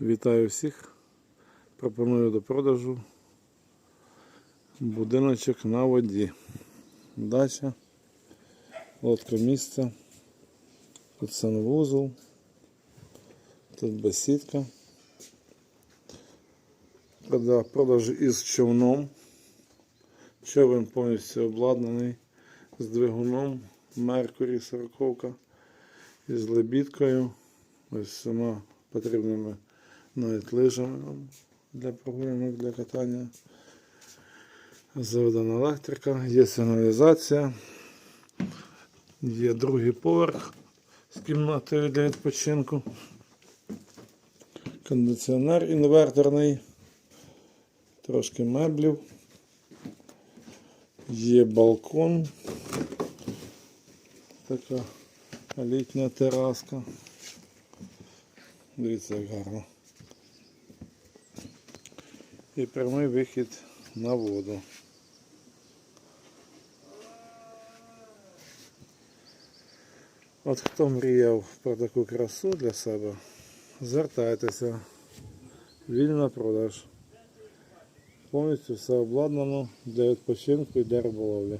Вітаю всіх. Пропоную до продажу будиночок на воді. Дача, лодка місце. Тут санвузол. Тут бесідка. Прода- Продаж із човном. Човен повністю обладнаний з двигуном Меркурі 40 із лебідкою. Ось сама потрібними навіть лижами для прогулянок, для катання. Заведена електрика, є сигналізація, є другий поверх з кімнатою для відпочинку. Кондиціонер інверторний, трошки меблів. Є балкон. Така літня тераска. Дивіться, як гарно. І прямий вихід на воду. От хто мріяв про таку красу для себе, звертайтеся. вільно продаж. Повністю все обладнано для відпочинку і для риболовлі.